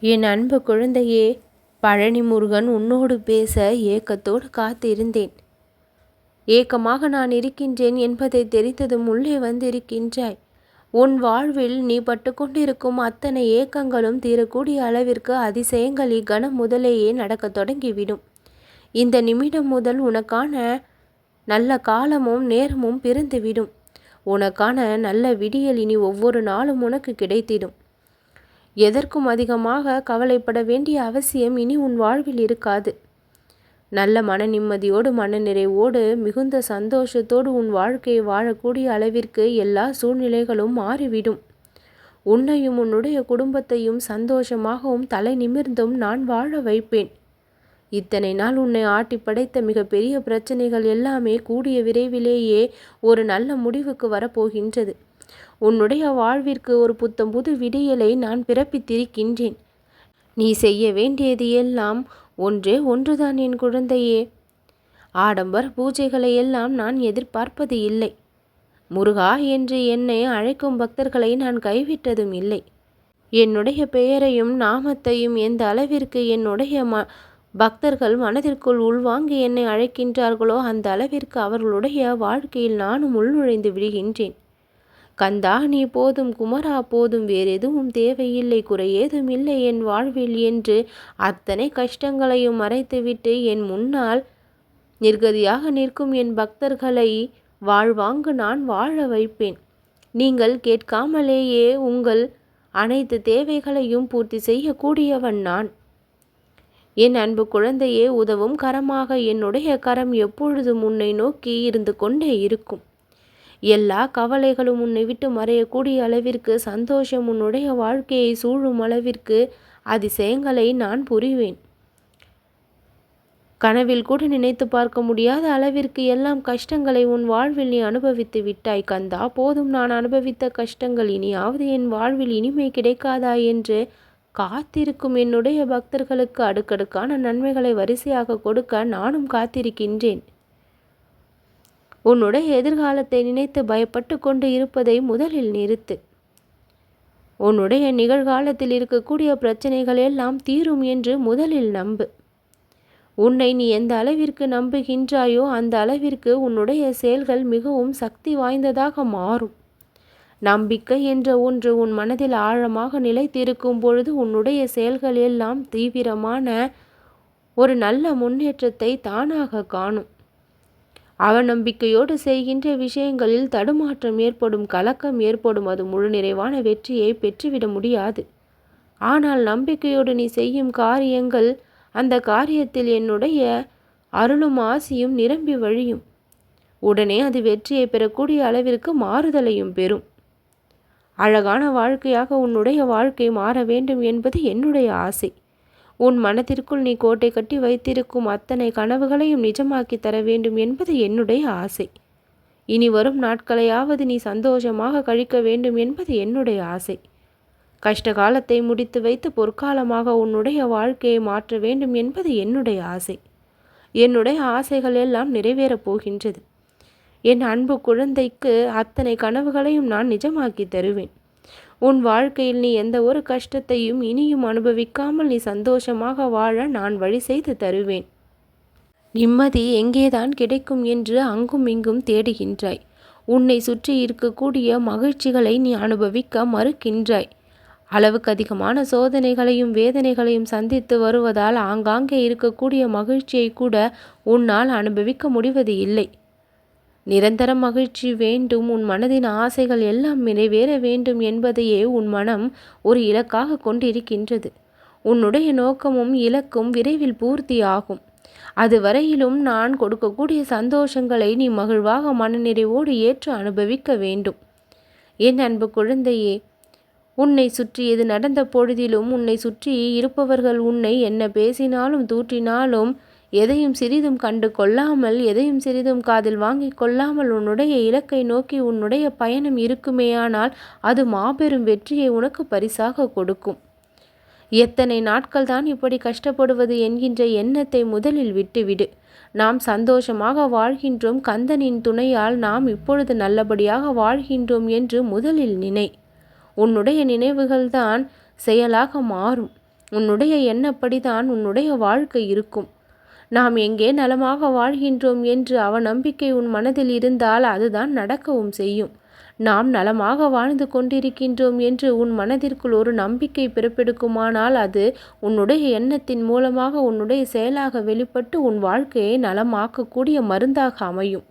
என் அன்பு குழந்தையே பழனி முருகன் உன்னோடு பேச ஏக்கத்தோடு காத்திருந்தேன். ஏக்கமாக நான் இருக்கின்றேன் என்பதை தெரிந்ததும் உள்ளே வந்திருக்கின்றாய். உன் வாழ்வில் நீ பட்டுக்கொண்டிருக்கும் அத்தனை ஏக்கங்களும் தீரக்கூடிய அளவிற்கு அதிசயங்கள் இக்கணம் முதலேயே நடக்கத் தொடங்கிவிடும். இந்த நிமிடம் முதல் உனக்கான நல்ல காலமும் நேரமும் பிறந்துவிடும். உனக்கான நல்ல விடியல் இனி ஒவ்வொரு நாளும் உனக்கு கிடைத்திடும். எதற்கும் அதிகமாக கவலைப்பட வேண்டிய அவசியம் இனி உன் வாழ்வில் இருக்காது. நல்ல மன நிம்மதியோடு மனநிறைவோடு மிகுந்த சந்தோஷத்தோடு உன் வாழ்க்கையை வாழக்கூடிய அளவிற்கு எல்லா சூழ்நிலைகளும் மாறிவிடும். உன்னையும் உன்னுடைய குடும்பத்தையும் சந்தோஷமாகவும் தலை நிமிர்ந்தும் நான் வாழ வைப்பேன். இத்தனை நாள் உன்னை ஆட்டி படைத்த மிகப்பெரிய பிரச்சனைகள் எல்லாமே கூடிய விரைவிலேயே ஒரு நல்ல முடிவுக்கு வரப்போகின்றது. உன்னுடைய வாழ்விற்கு ஒரு புத்தம் புது விடியலை நான் பிறப்பித்திருக்கின்றேன். நீ செய்ய வேண்டியது எல்லாம் ஒன்றே ஒன்றுதான் என் குழந்தையே. ஆடம்பர பூஜைகளை எல்லாம் நான் எதிர்பார்ப்பது இல்லை. முருகா என்று என்னை அழைக்கும் பக்தர்களை நான் கைவிட்டதும் இல்லை. என்னுடைய பெயரையும் நாமத்தையும் எந்த அளவிற்கு என்னுடைய ம பக்தர்கள் மனதிற்குள் உள்வாங்கி என்னை அழைக்கின்றார்களோ அந்த அளவிற்கு அவர்களுடைய வாழ்க்கையில் நானும் உள்நுழைந்து விடுகின்றேன். கந்தா நீ போதும் குமரா போதும் வேறெதுவும் தேவையில்லை குறையேதும் இல்லை என் வாழ்வில் என்று அத்தனை கஷ்டங்களையும் மறைத்துவிட்டு என் முன்னால் நிர்கதியாக நிற்கும் என் பக்தர்களை வாழ்வாங்கு நான் வாழ வைப்பேன். நீங்கள் கேட்காமலேயே உங்கள் அனைத்து தேவைகளையும் பூர்த்தி செய்யக்கூடியவன் நான். என் அன்பு குழந்தையே உதவும் கரமாக என்னுடைய கரம் எப்பொழுதும் உன்னை நோக்கி இருந்து கொண்டே இருக்கும். எல்லா கவலைகளும் உன்னை விட்டு மறையக்கூடிய அளவிற்கு சந்தோஷம் உன்னுடைய வாழ்க்கையை சூழும் அளவிற்கு அதிசயங்களை நான் புரிவேன். கனவில் கூட நினைத்து பார்க்க முடியாத அளவிற்கு எல்லாம் கஷ்டங்களை உன் வாழ்வில் நீ அனுபவித்து விட்டாய் கந்தா. போதும் நான் அனுபவித்த கஷ்டங்கள் இனியாவது என் வாழ்வில் இனிமை கிடைக்காதா என்று காத்திருக்கும் என்னுடைய பக்தர்களுக்கு அடுக்கடுக்கான நன்மைகளை வரிசையாக கொடுக்க நானும் காத்திருக்கின்றேன். உன்னுடைய எதிர்காலத்தை நினைத்து பயப்பட்டு கொண்டு இருப்பதை முதலில் நிறுத்து. உன்னுடைய நிகழ்காலத்தில் இருக்கக்கூடிய பிரச்சனைகள் எல்லாம் தீரும் என்று முதலில் நம்பு. உன்னை நீ எந்த அளவிற்கு நம்புகின்றாயோ அந்த அளவிற்கு உன்னுடைய செயல்கள் மிகவும் சக்தி வாய்ந்ததாக மாறும். நம்பிக்கை என்ற ஒன்று உன் மனதில் ஆழமாக நிலைத்திருக்கும் பொழுது உன்னுடைய செயல்கள் எல்லாம் தீவிரமான ஒரு நல்ல முன்னேற்றத்தை தானாக காணும். அவநம்பிக்கையோடு செய்கின்ற விஷயங்களில் தடுமாற்றம் ஏற்படும் கலக்கம் ஏற்படும் அது முழு நிறைவான வெற்றியை பெற்றுவிட முடியாது. ஆனால் நம்பிக்கையோடு நீ செய்யும் காரியங்கள் அந்த காரியத்தில் என்னுடைய அருளும் ஆசியும் நிரம்பி வழியும். உடனே அது வெற்றியை பெறக்கூடிய அளவிற்கு மாறுதலையும் பெறும். அழகான வாழ்க்கையாக உன்னுடைய வாழ்க்கை மாற வேண்டும் என்பது என்னுடைய ஆசை. உன் மனத்திற்குள் நீ கோட்டை கட்டி வைத்திருக்கும் அத்தனை கனவுகளையும் நிஜமாக்கி தர வேண்டும் என்பது என்னுடைய ஆசை. இனி வரும் நாட்களையாவது நீ சந்தோஷமாக கழிக்க வேண்டும் என்பது என்னுடைய ஆசை. கஷ்ட காலத்தை முடித்து வைத்து பொற்காலமாக உன்னுடைய வாழ்க்கையை மாற்ற வேண்டும் என்பது என்னுடைய ஆசை. என்னுடைய ஆசைகள் எல்லாம் நிறைவேறப் போகின்றது. என் அன்பு குழந்தைக்கு அத்தனை கனவுகளையும் நான் நிஜமாக்கி தருவேன். உன் வாழ்க்கையில் நீ எந்த ஒரு கஷ்டத்தையும் இனியும் அனுபவிக்காமல் நீ சந்தோஷமாக வாழ நான் வழி செய்து தருவேன். நிம்மதி எங்கேதான் கிடைக்கும் என்று அங்கும் இங்கும் தேடுகின்றாய். உன்னை சுற்றி இருக்கக்கூடிய மகிழ்ச்சிகளை நீ அனுபவிக்க மறுக்கின்றாய். அளவுக்கு அதிகமான சோதனைகளையும் வேதனைகளையும் சந்தித்து வருவதால் ஆங்காங்கே இருக்கக்கூடிய மகிழ்ச்சியை கூட உன்னால் அனுபவிக்க முடிவது இல்லை. நிரந்தர மகிழ்ச்சி வேண்டும் உன் மனதின் ஆசைகள் எல்லாம் நிறைவேற வேண்டும் என்பதையே உன் மனம் ஒரு இலக்காக கொண்டிருக்கின்றது. உன்னுடைய நோக்கமும் இலக்கும் விரைவில் பூர்த்தியாகும். அதுவரையிலும் நான் கொடுக்கக்கூடிய சந்தோஷங்களை நீ மகிழ்வாக மனநிறைவோடு ஏற்று அனுபவிக்க வேண்டும். என் அன்பு குழந்தையே உன்னை சுற்றி எது நடந்த பொழுதிலும் உன்னை சுற்றி இருப்பவர்கள் உன்னை என்ன பேசினாலும் தூற்றினாலும் எதையும் சிறிதும் கண்டு கொள்ளாமல் எதையும் சிறிதும் காதில் வாங்கி கொள்ளாமல் உன்னுடைய இலக்கை நோக்கி உன்னுடைய பயணம் இருக்குமேயானால் அது மாபெரும் வெற்றியை உனக்கு பரிசாக கொடுக்கும். எத்தனை நாட்கள் தான் இப்படி கஷ்டப்படுவது என்கின்ற எண்ணத்தை முதலில் விட்டுவிடு. நாம் சந்தோஷமாக வாழ்கின்றோம். கந்தனின் துணையால் நாம் இப்பொழுது நல்லபடியாக வாழ்கின்றோம் என்று முதலில் நினை. உன்னுடைய நினைவுகள்தான் செயலாக மாறும். உன்னுடைய எண்ணப்படிதான் உன்னுடைய வாழ்க்கை இருக்கும். நாம் எங்கே நலமாக வாழ்கின்றோம் என்று அவநம்பிக்கை உன் மனதில் இருந்தால் அதுதான் நடக்கவும் செய்யும். நாம் நலமாக வாழ்ந்து கொண்டிருக்கின்றோம் என்று உன் மனதிற்குள் ஒரு நம்பிக்கை பிறப்பெடுக்குமானால் அது உன்னுடைய எண்ணத்தின் மூலமாக உன்னுடைய செயலாக வெளிப்பட்டு உன் வாழ்க்கையை நலமாக்கக்கூடிய மருந்தாக அமையும்.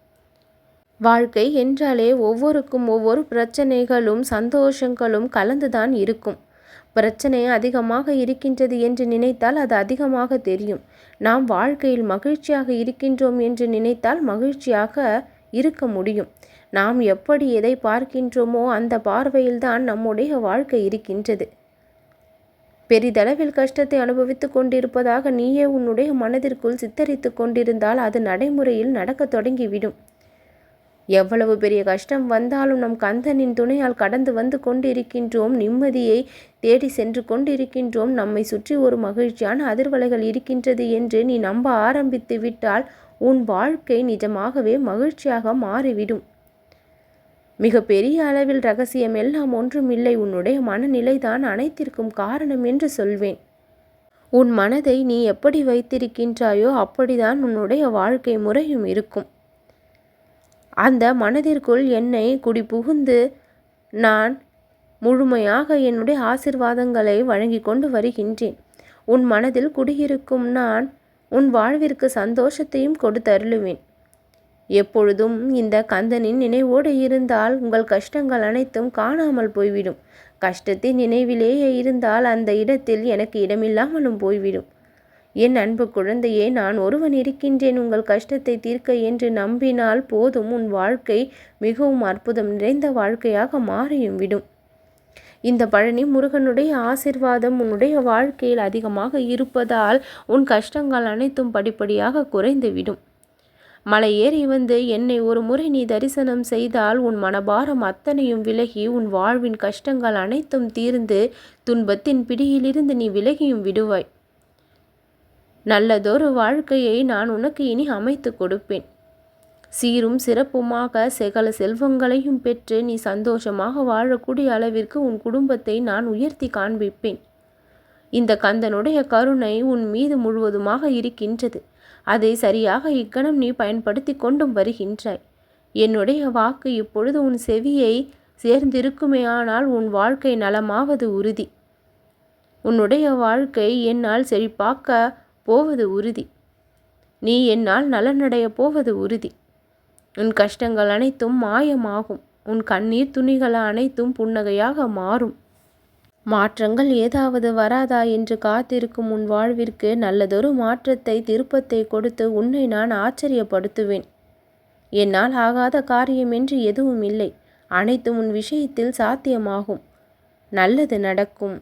வாழ்க்கை என்றாலே ஒவ்வொருக்கும் ஒவ்வொரு பிரச்சனைகளும் சந்தோஷங்களும் கலந்துதான் இருக்கும். பிரச்சனை அதிகமாக இருக்கின்றது என்று நினைத்தால் அது அதிகமாக தெரியும். நாம் வாழ்க்கையில் மகிழ்ச்சியாக இருக்கின்றோம் என்று நினைத்தால் மகிழ்ச்சியாக இருக்க முடியும். நாம் எப்படி எதை பார்க்கின்றோமோ அந்த பார்வையில்தான் நம்முடைய வாழ்க்கை இருக்கின்றது. பெரிதளவில் கஷ்டத்தை அனுபவித்து கொண்டிருப்பதாக நீயே உன்னுடைய மனதிற்குள் சித்தரித்து கொண்டிருந்தால் அது நடைமுறையில் நடக்க தொடங்கிவிடும். எவ்வளவு பெரிய கஷ்டம் வந்தாலும் நம் கந்தனின் துணையால் கடந்து வந்து கொண்டிருக்கின்றோம். நிம்மதியை தேடி சென்று கொண்டிருக்கின்றோம். நம்மை சுற்றி ஒரு மகிழ்ச்சியான அதிர்வலைகள் இருக்கின்றது என்று நீ நம்ப ஆரம்பித்து விட்டால் உன் வாழ்க்கை நிஜமாகவே மகிழ்ச்சியாக மாறிவிடும். மிக பெரிய அளவில் ரகசியம் எல்லாம் ஒன்றுமில்லை. உன்னுடைய மனநிலைதான் அனைத்திற்கும் காரணம் என்று சொல்வேன். உன் மனதை நீ எப்படி வைத்திருக்கின்றாயோ அப்படிதான் உன்னுடைய வாழ்க்கை முறையும் இருக்கும். அந்த மனதிற்குள் என்னை குடி புகுந்து நான் முழுமையாக என்னுடைய ஆசிர்வாதங்களை வழங்கி கொண்டு வருகின்றேன். உன் மனதில் குடியிருக்கும் நான் உன் வாழ்விற்கு சந்தோஷத்தையும் கொடுத்தருளுவேன் எப்பொழுதும் இந்த கந்தனின் நினைவோடு இருந்தால் உங்கள் கஷ்டங்கள் அனைத்தும் காணாமல் போய்விடும். கஷ்டத்தின் நினைவிலேயே இருந்தால் அந்த இடத்தில் எனக்கு இடமில்லாமலும் போய்விடும். என் அன்பு குழந்தையே நான் ஒருவன் இருக்கின்றேன். உங்கள் கஷ்டத்தை தீர்க்க என்று நம்பினால் போதும். உன் வாழ்க்கை மிகவும் அற்புதம் நிறைந்த வாழ்க்கையாக மாறியும் விடும். இந்த பழனி முருகனுடைய ஆசிர்வாதம் உன்னுடைய வாழ்க்கையில் அதிகமாக இருப்பதால் உன் கஷ்டங்கள் அனைத்தும் படிப்படியாக குறைந்துவிடும் மலை ஏறி வந்து என்னை ஒரு முறை நீ தரிசனம் செய்தால் உன் மனபாரம் அத்தனையும் விலகி உன் வாழ்வின் கஷ்டங்கள் அனைத்தும் தீர்ந்து துன்பத்தின் பிடியிலிருந்து நீ விலகியும் விடுவாய். நல்லதொரு வாழ்க்கையை நான் உனக்கு இனி அமைத்து கொடுப்பேன். சீரும் சிறப்புமாக சகல செல்வங்களையும் பெற்று நீ சந்தோஷமாக வாழக்கூடிய அளவிற்கு உன் குடும்பத்தை நான் உயர்த்தி காண்பிப்பேன். இந்த கந்தனுடைய கருணை உன் மீது முழுவதுமாக இருக்கின்றது. அதை சரியாக இக்கணம் நீ பயன்படுத்தி கொண்டும் வருகின்றாய். என்னுடைய வாக்கு இப்பொழுது உன் செவியை சேர்ந்திருக்குமேயானால் உன் வாழ்க்கை நலமாவது உறுதி. உன்னுடைய வாழ்க்கை என்னால் செழிப்பாக்க போவது உறுதி. நீ என்னால் நலனடைய போவது உறுதி. உன் கஷ்டங்கள் அனைத்தும் மாயமாகும். உன் கண்ணீர் துணிகள் அனைத்தும் புன்னகையாக மாறும். மாற்றங்கள் ஏதாவது வராதா என்று காத்திருக்கும் உன் வாழ்விற்கு நல்லதொரு மாற்றத்தை திருப்பத்தை கொடுத்து உன்னை நான் ஆச்சரியப்படுத்துவேன். என்னால் ஆகாத காரியம் என்று எதுவும் இல்லை. அனைத்தும் உன் விஷயத்தில் சாத்தியமாகும். நல்லது நடக்கும்.